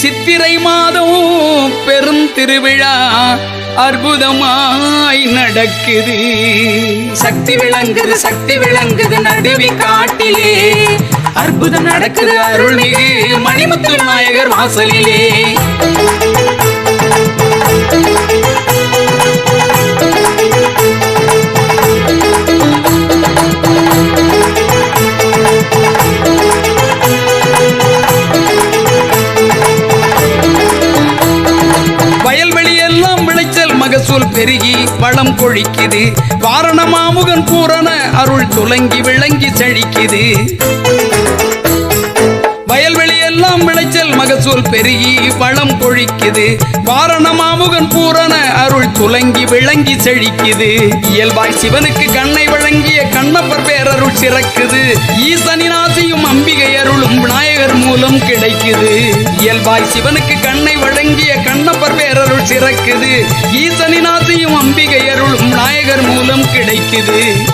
சித்திரை மாதம் பெருந்திருவிழா அற்புதமாய் நடக்குது. சக்தி விளங்குது சக்தி விளங்குது நடுவி காட்டிலே. அற்புதம் நடக்குது அருள்மிகு மணிமுத்து நாயகர் வாசலிலே. மகசூல் பெருகி பழம் கொழிக்குது. வாரணமாமுகன் பூரண அருள் துலங்கி விளங்கி செழிக்குது. வயல்வெளியெல்லாம் விளைச்சல் மகசூல் பெருகி பழம் கொழிக்குது. வாரணமாமுகன் பூரண அருள் துலங்கி விளங்கி செழிக்குது. இயல்பாய் சிவனுக்கு கண்ணை வழங்கிய கண்ணப்பர் பேரருள் சிறக்குது. ஈசனின் ஆசையும் அம்பிகை பேர் மூலம் கிடைக்குது. இயல்பாய் சிவனுக்கு கண்ணை வழங்கிய கண்ணப்பர் பேரருள் சிறக்குது. ஈசனின் ஆசையும் அம்பிகை அருளும் விநாயகர் மூலம் கிடைக்குது.